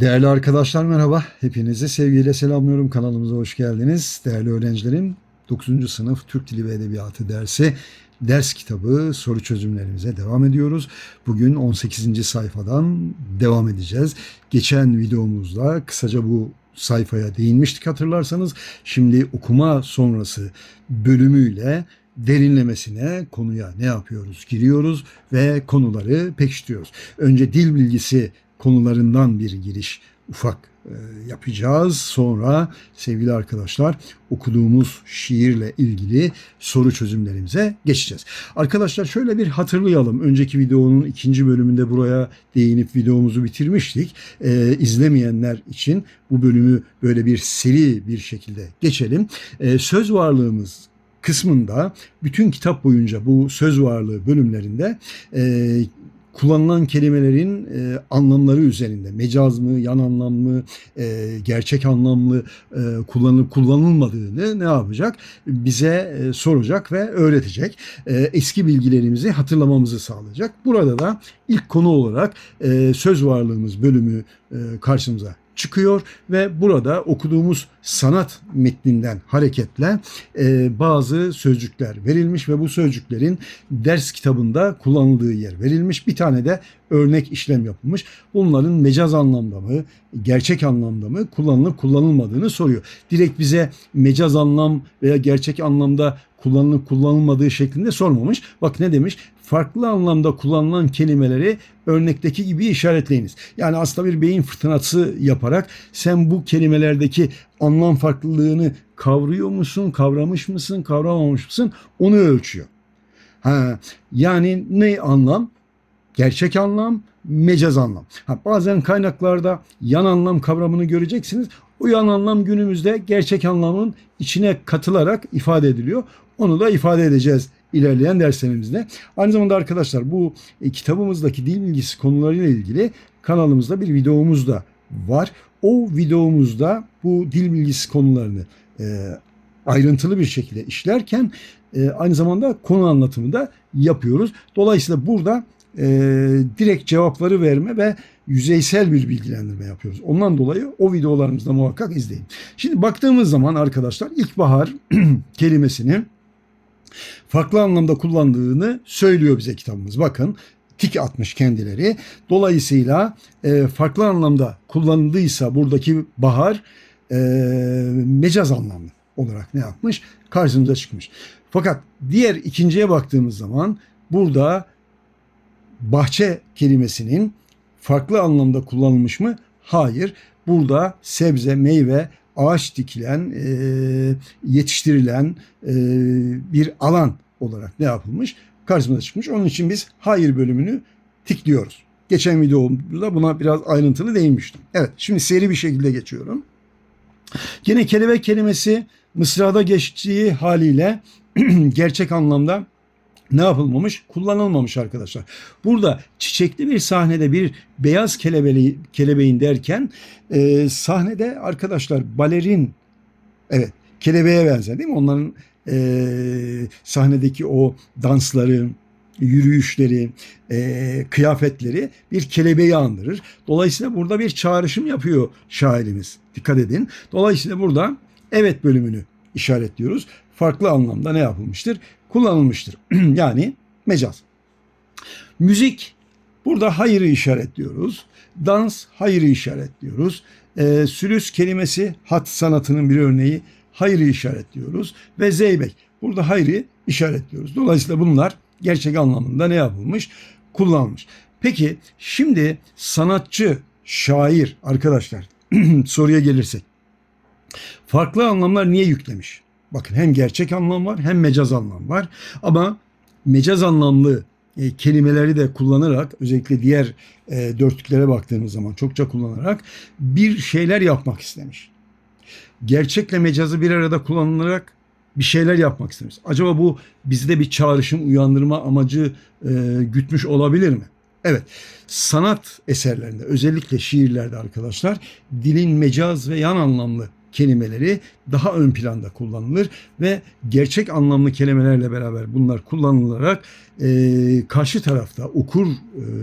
Değerli arkadaşlar merhaba. Hepinizi sevgiyle selamlıyorum. Kanalımıza hoş geldiniz. Değerli öğrencilerim 9. sınıf Türk Dili ve Edebiyatı dersi ders kitabı soru çözümlerimize devam ediyoruz. Bugün 18. sayfadan devam edeceğiz. Geçen videomuzda kısaca bu sayfaya değinmiştik hatırlarsanız. Şimdi okuma sonrası bölümüyle derinlemesine konuya ne yapıyoruz? Giriyoruz ve konuları pekiştiriyoruz. Önce dil bilgisi konularından bir giriş ufak e, yapacağız. Sonra sevgili arkadaşlar okuduğumuz şiirle ilgili soru çözümlerimize geçeceğiz. Arkadaşlar şöyle bir hatırlayalım. Önceki videonun ikinci bölümünde buraya değinip videomuzu bitirmiştik. E, izlemeyenler için bu bölümü böyle bir seri bir şekilde geçelim. E, söz varlığımız kısmında bütün kitap boyunca bu söz varlığı bölümlerinde e, kullanılan kelimelerin e, anlamları üzerinde mecaz mı, yan anlam mı, e, gerçek anlamlı e, kullanılıp kullanılmadığını ne yapacak? Bize e, soracak ve öğretecek. E, eski bilgilerimizi hatırlamamızı sağlayacak. Burada da ilk konu olarak e, söz varlığımız bölümü e, karşımıza çıkıyor ve burada okuduğumuz sanat metninden hareketle e, bazı sözcükler verilmiş ve bu sözcüklerin ders kitabında kullanıldığı yer verilmiş. Bir tane de örnek işlem yapılmış. Bunların mecaz anlamda mı, gerçek anlamda mı kullanılıp kullanılmadığını soruyor. Direkt bize mecaz anlam veya gerçek anlamda kullanılıp kullanılmadığı şeklinde sormamış. Bak ne demiş? Farklı anlamda kullanılan kelimeleri örnekteki gibi işaretleyiniz. Yani aslında bir beyin fırtınası yaparak sen bu kelimelerdeki anlam farklılığını kavruyor musun, kavramış mısın, kavramamış mısın onu ölçüyor. Ha, yani ne anlam? Gerçek anlam, mecaz anlam. Ha, bazen kaynaklarda yan anlam kavramını göreceksiniz. O yan anlam günümüzde gerçek anlamın içine katılarak ifade ediliyor. Onu da ifade edeceğiz ilerleyen derslerimizde. Aynı zamanda arkadaşlar bu e, kitabımızdaki dil bilgisi konularıyla ilgili kanalımızda bir videomuz da var. O videomuzda bu dil bilgisi konularını e, ayrıntılı bir şekilde işlerken e, aynı zamanda konu anlatımı da yapıyoruz. Dolayısıyla burada e, direkt cevapları verme ve yüzeysel bir bilgilendirme yapıyoruz. Ondan dolayı o videolarımızda muhakkak izleyin. Şimdi baktığımız zaman arkadaşlar ilkbahar kelimesini farklı anlamda kullandığını söylüyor bize kitabımız. Bakın tik atmış kendileri. Dolayısıyla e, farklı anlamda kullanıldıysa buradaki bahar e, mecaz anlamlı olarak ne yapmış? Karşımıza çıkmış. Fakat diğer ikinciye baktığımız zaman burada bahçe kelimesinin farklı anlamda kullanılmış mı? Hayır. Burada sebze, meyve, ağaç dikilen, e, yetiştirilen e, bir alan olarak ne yapılmış? Karşımıza çıkmış. Onun için biz hayır bölümünü tikliyoruz. Geçen videomda buna biraz ayrıntılı değinmiştim. Evet şimdi seri bir şekilde geçiyorum. Yine kelebek kelimesi mısrada geçtiği haliyle gerçek anlamda ne yapılmamış? Kullanılmamış arkadaşlar. Burada çiçekli bir sahnede bir beyaz kelebeği, kelebeğin derken e, sahnede arkadaşlar balerin evet kelebeğe benzer değil mi? Onların e, sahnedeki o dansları, yürüyüşleri, e, kıyafetleri bir kelebeği andırır. Dolayısıyla burada bir çağrışım yapıyor şairimiz. Dikkat edin. Dolayısıyla burada evet bölümünü işaretliyoruz. Farklı anlamda ne yapılmıştır? Kullanılmıştır. yani mecaz. Müzik burada hayırı işaretliyoruz. Dans hayırı işaretliyoruz. E, sülüs kelimesi hat sanatının bir örneği hayrı işaretliyoruz ve zeybek. Burada hayrı işaretliyoruz. Dolayısıyla bunlar gerçek anlamında ne yapılmış? Kullanılmış. Peki şimdi sanatçı, şair arkadaşlar soruya gelirsek. Farklı anlamlar niye yüklemiş? Bakın hem gerçek anlam var hem mecaz anlam var. Ama mecaz anlamlı e, kelimeleri de kullanarak özellikle diğer e, dörtlüklere baktığımız zaman çokça kullanarak bir şeyler yapmak istemiş gerçekle mecazı bir arada kullanılarak bir şeyler yapmak istemiş. Acaba bu bizde bir çağrışım uyandırma amacı e, gütmüş olabilir mi? Evet, sanat eserlerinde özellikle şiirlerde arkadaşlar dilin mecaz ve yan anlamlı kelimeleri daha ön planda kullanılır ve gerçek anlamlı kelimelerle beraber bunlar kullanılarak e, karşı tarafta okur e,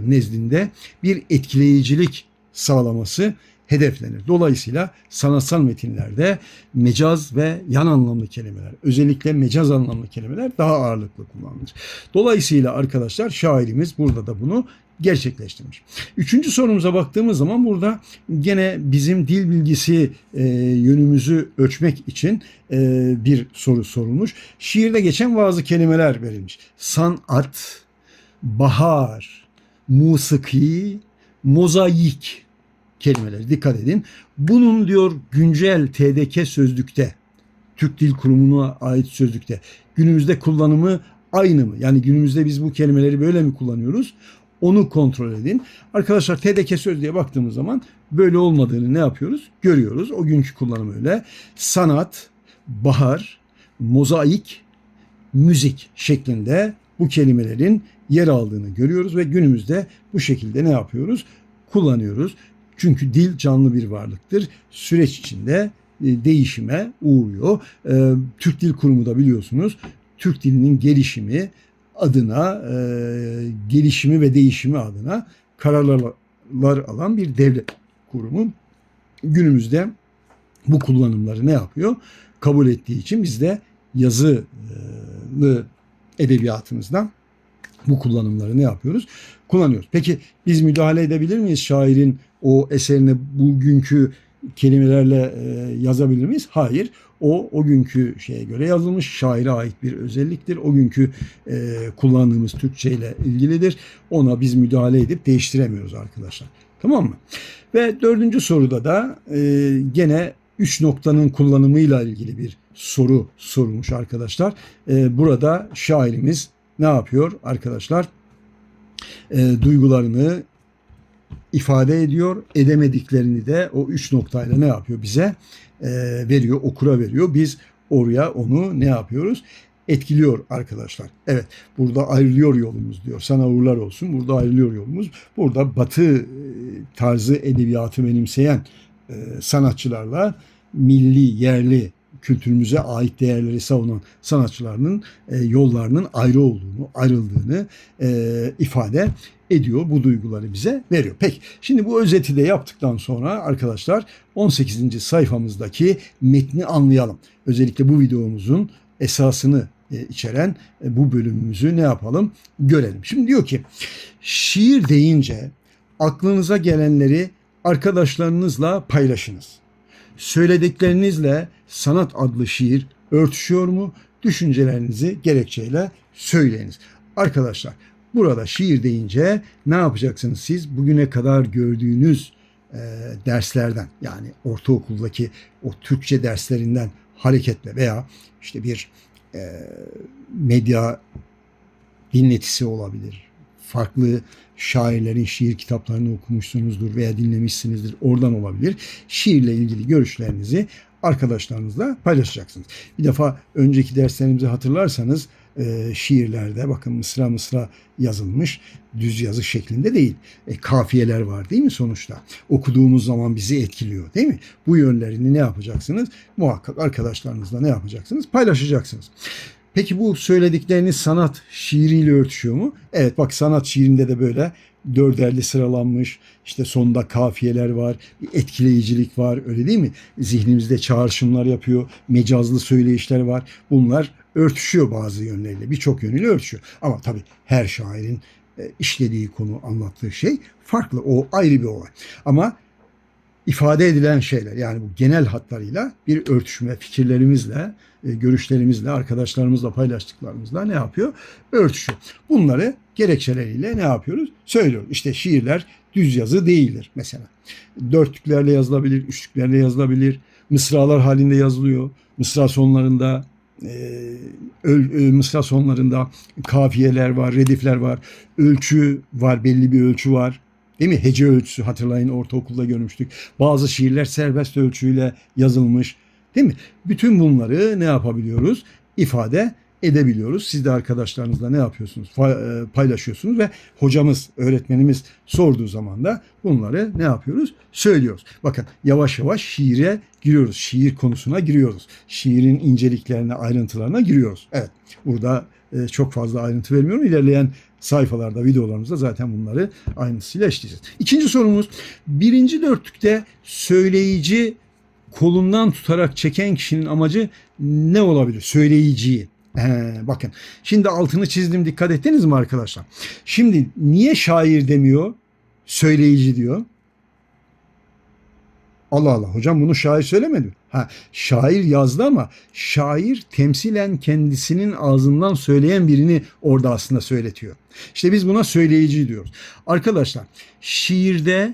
nezdinde bir etkileyicilik sağlaması hedeflenir. Dolayısıyla sanatsal metinlerde mecaz ve yan anlamlı kelimeler, özellikle mecaz anlamlı kelimeler daha ağırlıklı kullanılır. Dolayısıyla arkadaşlar şairimiz burada da bunu gerçekleştirmiş. Üçüncü sorumuza baktığımız zaman burada gene bizim dil bilgisi e, yönümüzü ölçmek için e, bir soru sorulmuş. Şiirde geçen bazı kelimeler verilmiş. Sanat, bahar, musiki, mozaik kelimeleri dikkat edin. Bunun diyor güncel TDK sözlükte Türk Dil Kurumu'na ait sözlükte günümüzde kullanımı aynı mı? Yani günümüzde biz bu kelimeleri böyle mi kullanıyoruz? Onu kontrol edin. Arkadaşlar TDK sözlüğe baktığımız zaman böyle olmadığını ne yapıyoruz? Görüyoruz. O günkü kullanım öyle. Sanat, bahar, mozaik, müzik şeklinde bu kelimelerin yer aldığını görüyoruz ve günümüzde bu şekilde ne yapıyoruz? Kullanıyoruz. Çünkü dil canlı bir varlıktır. Süreç içinde e, değişime uğruyor. E, Türk Dil Kurumu da biliyorsunuz Türk dilinin gelişimi adına, e, gelişimi ve değişimi adına kararlar alan bir devlet kurumu. Günümüzde bu kullanımları ne yapıyor? Kabul ettiği için biz de yazılı edebiyatımızdan bu kullanımları ne yapıyoruz? Kullanıyoruz. Peki biz müdahale edebilir miyiz şairin o eserine bugünkü kelimelerle e, yazabilir miyiz? Hayır. O o günkü şeye göre yazılmış şaire ait bir özelliktir. O günkü e, kullandığımız Türkçe ile ilgilidir. Ona biz müdahale edip değiştiremiyoruz arkadaşlar. Tamam mı? Ve dördüncü soruda da e, gene üç noktanın kullanımıyla ilgili bir soru sorulmuş arkadaşlar. E, burada şairimiz ne yapıyor arkadaşlar? E, duygularını ifade ediyor. Edemediklerini de o üç noktayla ne yapıyor bize? E, veriyor, okura veriyor. Biz oraya onu ne yapıyoruz? Etkiliyor arkadaşlar. Evet burada ayrılıyor yolumuz diyor. Sana uğurlar olsun. Burada ayrılıyor yolumuz. Burada batı e, tarzı edebiyatı benimseyen e, sanatçılarla milli, yerli kültürümüze ait değerleri savunan sanatçılarının e, yollarının ayrı olduğunu, ayrıldığını e, ifade ediyor. Bu duyguları bize veriyor. Peki şimdi bu özeti de yaptıktan sonra arkadaşlar 18. sayfamızdaki metni anlayalım. Özellikle bu videomuzun esasını e, içeren e, bu bölümümüzü ne yapalım görelim. Şimdi diyor ki şiir deyince aklınıza gelenleri arkadaşlarınızla paylaşınız. Söylediklerinizle sanat adlı şiir örtüşüyor mu? Düşüncelerinizi gerekçeyle söyleyiniz. Arkadaşlar burada şiir deyince ne yapacaksınız siz? Bugüne kadar gördüğünüz e, derslerden yani ortaokuldaki o Türkçe derslerinden hareketle veya işte bir e, medya dinletisi olabilir. Farklı şairlerin şiir kitaplarını okumuşsunuzdur veya dinlemişsinizdir. Oradan olabilir. Şiirle ilgili görüşlerinizi arkadaşlarınızla paylaşacaksınız. Bir defa önceki derslerimizi hatırlarsanız e, şiirlerde bakın mısra mısra yazılmış düz yazı şeklinde değil. E, kafiyeler var değil mi sonuçta? Okuduğumuz zaman bizi etkiliyor değil mi? Bu yönlerini ne yapacaksınız? Muhakkak arkadaşlarınızla ne yapacaksınız? Paylaşacaksınız. Peki bu söyledikleriniz sanat şiiriyle örtüşüyor mu? Evet bak sanat şiirinde de böyle dörderli sıralanmış. işte sonunda kafiyeler var, etkileyicilik var öyle değil mi? Zihnimizde çağrışımlar yapıyor, mecazlı söyleyişler var. Bunlar örtüşüyor bazı yönleriyle, birçok yönüyle örtüşüyor. Ama tabii her şairin e, işlediği konu, anlattığı şey farklı. O ayrı bir olay. Ama ifade edilen şeyler yani bu genel hatlarıyla bir örtüşme fikirlerimizle, e, görüşlerimizle, arkadaşlarımızla paylaştıklarımızla ne yapıyor? Örtüşüyor. Bunları gerekçeleriyle ne yapıyoruz? Söylüyoruz. İşte şiirler düz yazı değildir mesela. Dörtlüklerle yazılabilir, üçlüklerle yazılabilir, mısralar halinde yazılıyor. Mısra sonlarında e, öl, e, mısra sonlarında kafiyeler var, redifler var, ölçü var, belli bir ölçü var. Değil mi? Hece ölçüsü hatırlayın ortaokulda görmüştük. Bazı şiirler serbest ölçüyle yazılmış. Değil mi? Bütün bunları ne yapabiliyoruz? İfade edebiliyoruz. Siz de arkadaşlarınızla ne yapıyorsunuz? E, paylaşıyorsunuz ve hocamız, öğretmenimiz sorduğu zaman da bunları ne yapıyoruz? Söylüyoruz. Bakın yavaş yavaş şiire giriyoruz. Şiir konusuna giriyoruz. Şiirin inceliklerine, ayrıntılarına giriyoruz. Evet. Burada e, çok fazla ayrıntı vermiyorum. İlerleyen sayfalarda, videolarımızda zaten bunları aynısıyla işleyeceğiz. İkinci sorumuz birinci dörtlükte söyleyici kolundan tutarak çeken kişinin amacı ne olabilir? Söyleyiciyi. He, bakın şimdi altını çizdim dikkat ettiniz mi arkadaşlar? Şimdi niye şair demiyor? Söyleyici diyor. Allah Allah hocam bunu şair söylemedi. Ha şair yazdı ama şair temsilen kendisinin ağzından söyleyen birini orada aslında söyletiyor. İşte biz buna söyleyici diyoruz. Arkadaşlar şiirde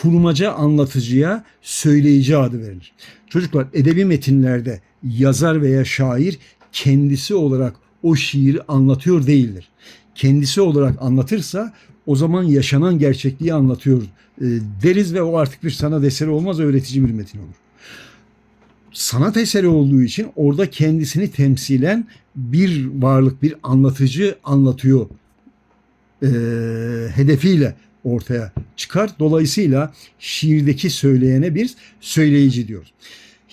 kurmaca anlatıcıya söyleyici adı verilir. Çocuklar edebi metinlerde yazar veya şair kendisi olarak o şiiri anlatıyor değildir. Kendisi olarak anlatırsa o zaman yaşanan gerçekliği anlatıyor e, deriz ve o artık bir sanat eseri olmaz öğretici bir metin olur. Sanat eseri olduğu için orada kendisini temsilen bir varlık, bir anlatıcı anlatıyor e, hedefiyle ortaya çıkar. Dolayısıyla şiirdeki söyleyene bir söyleyici diyoruz.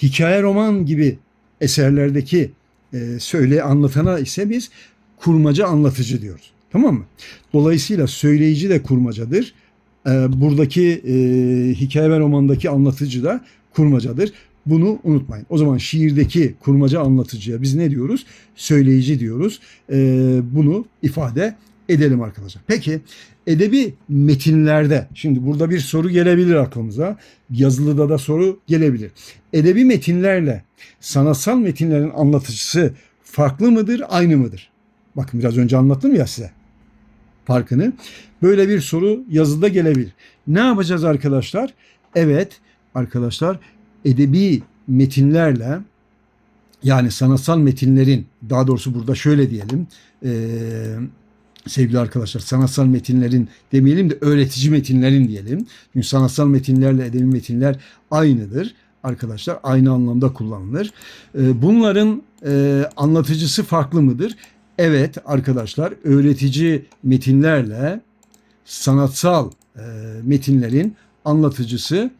Hikaye roman gibi eserlerdeki e, söyle anlatana ise biz kurmaca anlatıcı diyoruz. Tamam mı? Dolayısıyla söyleyici de kurmacadır. E, buradaki e, hikaye ve romandaki anlatıcı da kurmacadır. Bunu unutmayın. O zaman şiirdeki kurmaca anlatıcıya biz ne diyoruz? Söyleyici diyoruz. E, bunu ifade edelim arkadaşlar. Peki edebi metinlerde şimdi burada bir soru gelebilir aklımıza. Yazılıda da soru gelebilir. Edebi metinlerle sanatsal metinlerin anlatıcısı farklı mıdır, aynı mıdır? Bakın biraz önce anlattım ya size farkını. Böyle bir soru yazıda gelebilir. Ne yapacağız arkadaşlar? Evet arkadaşlar edebi metinlerle yani sanatsal metinlerin daha doğrusu burada şöyle diyelim eee sevgili arkadaşlar sanatsal metinlerin demeyelim de öğretici metinlerin diyelim. Çünkü sanatsal metinlerle edebi metinler aynıdır arkadaşlar. Aynı anlamda kullanılır. Bunların e, anlatıcısı farklı mıdır? Evet arkadaşlar öğretici metinlerle sanatsal e, metinlerin anlatıcısı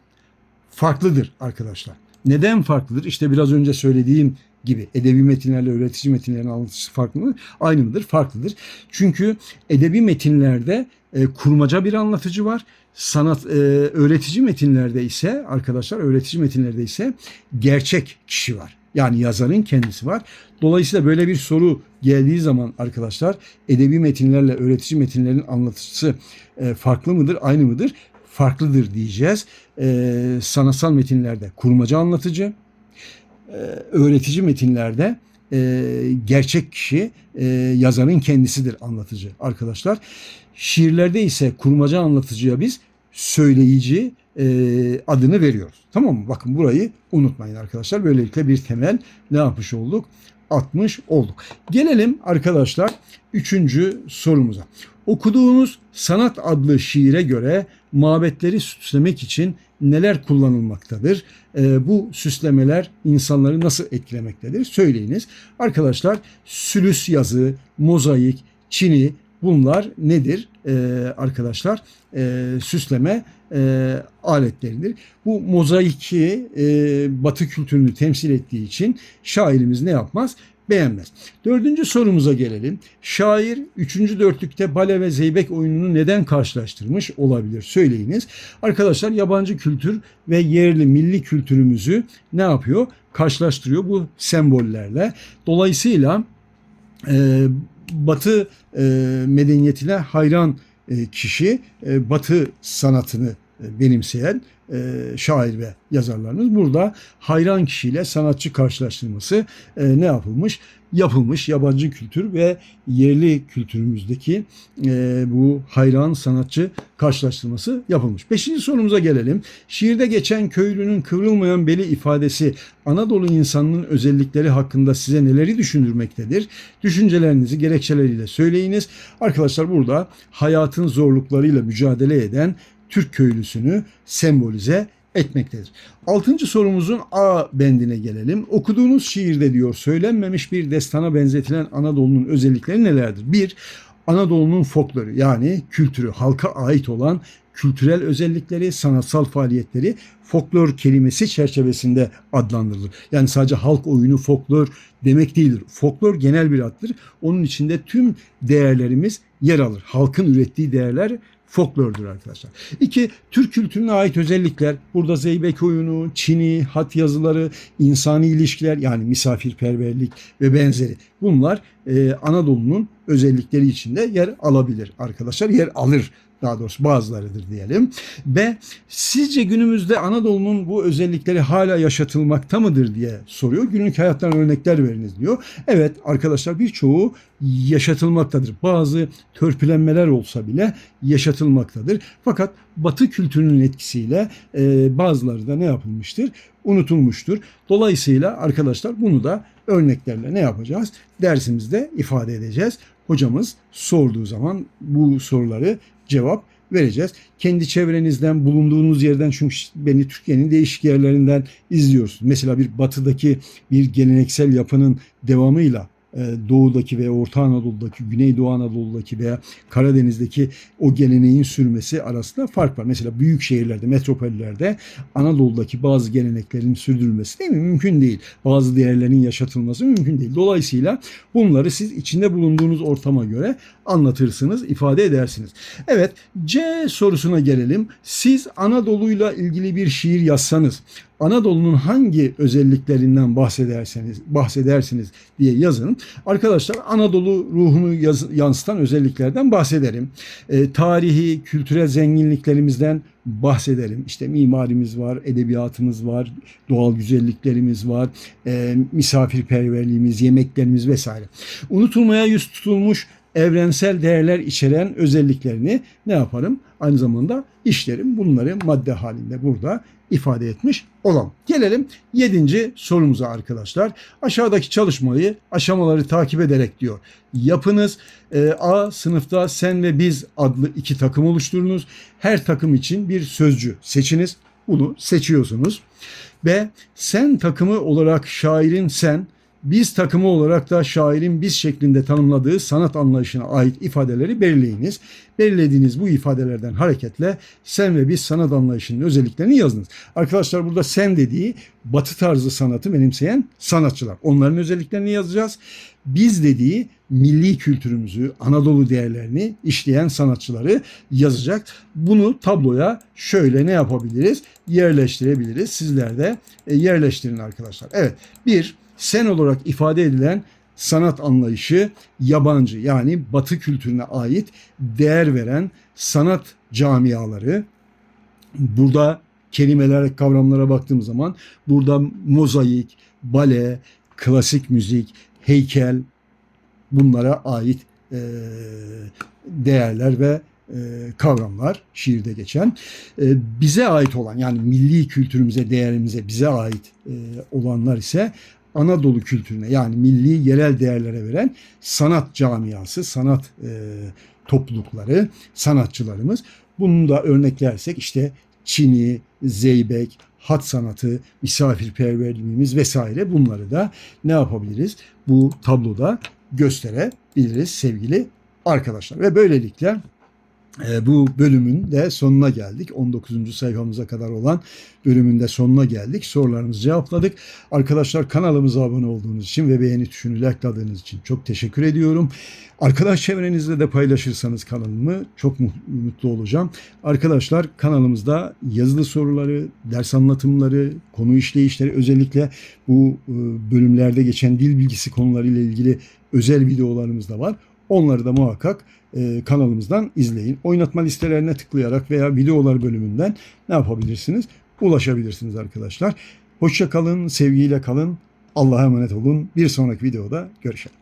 farklıdır arkadaşlar. Neden farklıdır? İşte biraz önce söylediğim gibi edebi metinlerle öğretici metinlerin anlatıcısı farklı mı? Aynı mıdır? Farklıdır. Çünkü edebi metinlerde e, kurmaca bir anlatıcı var. Sanat e, öğretici metinlerde ise arkadaşlar öğretici metinlerde ise gerçek kişi var. Yani yazarın kendisi var. Dolayısıyla böyle bir soru geldiği zaman arkadaşlar edebi metinlerle öğretici metinlerin anlatıcısı e, farklı mıdır, aynı mıdır? Farklıdır diyeceğiz. E, sanatsal metinlerde kurmaca anlatıcı, e, öğretici metinlerde gerçek kişi yazarın kendisidir anlatıcı arkadaşlar. Şiirlerde ise kurmaca anlatıcıya biz söyleyici e, adını veriyoruz. Tamam mı? Bakın burayı unutmayın arkadaşlar. Böylelikle bir temel ne yapmış olduk? Atmış olduk. Gelelim arkadaşlar üçüncü sorumuza. Okuduğunuz sanat adlı şiire göre mabetleri süslemek için neler kullanılmaktadır? Ee, bu süslemeler insanları nasıl etkilemektedir? Söyleyiniz. Arkadaşlar sülüs yazı, mozaik, çini bunlar nedir? Ee, arkadaşlar e, süsleme e, aletleridir. Bu mozaiki e, batı kültürünü temsil ettiği için şairimiz ne yapmaz? beğenmez. Dördüncü sorumuza gelelim. Şair üçüncü dörtlükte bale ve zeybek oyununu neden karşılaştırmış olabilir? Söyleyiniz. Arkadaşlar yabancı kültür ve yerli milli kültürümüzü ne yapıyor? Karşılaştırıyor bu sembollerle. Dolayısıyla e, Batı e, medeniyetine hayran e, kişi e, Batı sanatını benimseyen e, şair ve yazarlarımız burada hayran kişiyle sanatçı karşılaştırması e, ne yapılmış? Yapılmış yabancı kültür ve yerli kültürümüzdeki e, bu hayran sanatçı karşılaştırması yapılmış. Beşinci sorumuza gelelim. Şiirde geçen köylünün kıvrılmayan beli ifadesi Anadolu insanının özellikleri hakkında size neleri düşündürmektedir? Düşüncelerinizi gerekçeleriyle söyleyiniz. Arkadaşlar burada hayatın zorluklarıyla mücadele eden Türk köylüsünü sembolize etmektedir. Altıncı sorumuzun A bendine gelelim. Okuduğunuz şiirde diyor söylenmemiş bir destana benzetilen Anadolu'nun özellikleri nelerdir? Bir, Anadolu'nun folkloru yani kültürü, halka ait olan kültürel özellikleri, sanatsal faaliyetleri folklor kelimesi çerçevesinde adlandırılır. Yani sadece halk oyunu folklor demek değildir. Folklor genel bir addır. Onun içinde tüm değerlerimiz yer alır. Halkın ürettiği değerler folklordür arkadaşlar. İki, Türk kültürüne ait özellikler. Burada Zeybek oyunu, Çini, hat yazıları, insani ilişkiler yani misafirperverlik ve benzeri. Bunlar e, Anadolu'nun özellikleri içinde yer alabilir arkadaşlar. Yer alır daha doğrusu bazılarıdır diyelim. Ve sizce günümüzde Anadolu'nun bu özellikleri hala yaşatılmakta mıdır diye soruyor. Günlük hayattan örnekler veriniz diyor. Evet arkadaşlar birçoğu yaşatılmaktadır. Bazı törpülenmeler olsa bile yaşatılmaktadır. Fakat Batı kültürünün etkisiyle e, bazıları da ne yapılmıştır? Unutulmuştur. Dolayısıyla arkadaşlar bunu da örneklerle ne yapacağız? Dersimizde ifade edeceğiz. Hocamız sorduğu zaman bu soruları cevap vereceğiz. Kendi çevrenizden, bulunduğunuz yerden çünkü beni Türkiye'nin değişik yerlerinden izliyorsunuz. Mesela bir batıdaki bir geleneksel yapının devamıyla doğudaki veya Orta Anadolu'daki, Güneydoğu Anadolu'daki veya Karadeniz'deki o geleneğin sürmesi arasında fark var. Mesela büyük şehirlerde, metropollerde Anadolu'daki bazı geleneklerin sürdürülmesi değil mi? Mümkün değil. Bazı değerlerin yaşatılması mümkün değil. Dolayısıyla bunları siz içinde bulunduğunuz ortama göre anlatırsınız, ifade edersiniz. Evet, C sorusuna gelelim. Siz Anadolu'yla ilgili bir şiir yazsanız, Anadolu'nun hangi özelliklerinden bahsederseniz bahsedersiniz diye yazın. Arkadaşlar Anadolu ruhunu yaz, yansıtan özelliklerden bahsederim. E, tarihi, kültürel zenginliklerimizden bahsederim. İşte mimarimiz var, edebiyatımız var, doğal güzelliklerimiz var, e, misafirperverliğimiz, yemeklerimiz vesaire. Unutulmaya yüz tutulmuş evrensel değerler içeren özelliklerini ne yaparım? Aynı zamanda işlerim. Bunları madde halinde burada ifade etmiş olalım. Gelelim 7. sorumuza arkadaşlar. Aşağıdaki çalışmayı aşamaları takip ederek diyor. Yapınız e, A sınıfta sen ve biz adlı iki takım oluşturunuz. Her takım için bir sözcü seçiniz. Bunu seçiyorsunuz. B sen takımı olarak şairin sen, biz takımı olarak da şairin biz şeklinde tanımladığı sanat anlayışına ait ifadeleri belirleyiniz. Belirlediğiniz bu ifadelerden hareketle sen ve biz sanat anlayışının özelliklerini yazınız. Arkadaşlar burada sen dediği batı tarzı sanatı benimseyen sanatçılar. Onların özelliklerini yazacağız. Biz dediği milli kültürümüzü, Anadolu değerlerini işleyen sanatçıları yazacak. Bunu tabloya şöyle ne yapabiliriz? Yerleştirebiliriz. Sizler de e, yerleştirin arkadaşlar. Evet bir sen olarak ifade edilen sanat anlayışı yabancı yani batı kültürüne ait değer veren sanat camiaları. Burada kelimeler, kavramlara baktığım zaman burada mozaik, bale, klasik müzik, heykel bunlara ait e, değerler ve e, kavramlar şiirde geçen. E, bize ait olan yani milli kültürümüze, değerimize bize ait e, olanlar ise Anadolu kültürüne yani milli yerel değerlere veren sanat camiası, sanat e, toplulukları, sanatçılarımız. Bunu da örneklersek işte Çini, Zeybek, hat sanatı, misafirperverliğimiz vesaire bunları da ne yapabiliriz? Bu tabloda gösterebiliriz sevgili arkadaşlar. Ve böylelikle bu bölümün de sonuna geldik. 19. sayfamıza kadar olan bölümün de sonuna geldik. Sorularımızı cevapladık. Arkadaşlar kanalımıza abone olduğunuz için ve beğeni tuşunu likeladığınız için çok teşekkür ediyorum. Arkadaş çevrenizde de paylaşırsanız kanalımı çok mutlu olacağım. Arkadaşlar kanalımızda yazılı soruları, ders anlatımları, konu işleyişleri özellikle bu e, bölümlerde geçen dil bilgisi konularıyla ilgili özel videolarımız da var. Onları da muhakkak e, kanalımızdan izleyin. Oynatma listelerine tıklayarak veya videolar bölümünden ne yapabilirsiniz? Ulaşabilirsiniz arkadaşlar. Hoşça kalın, sevgiyle kalın. Allah'a emanet olun. Bir sonraki videoda görüşelim.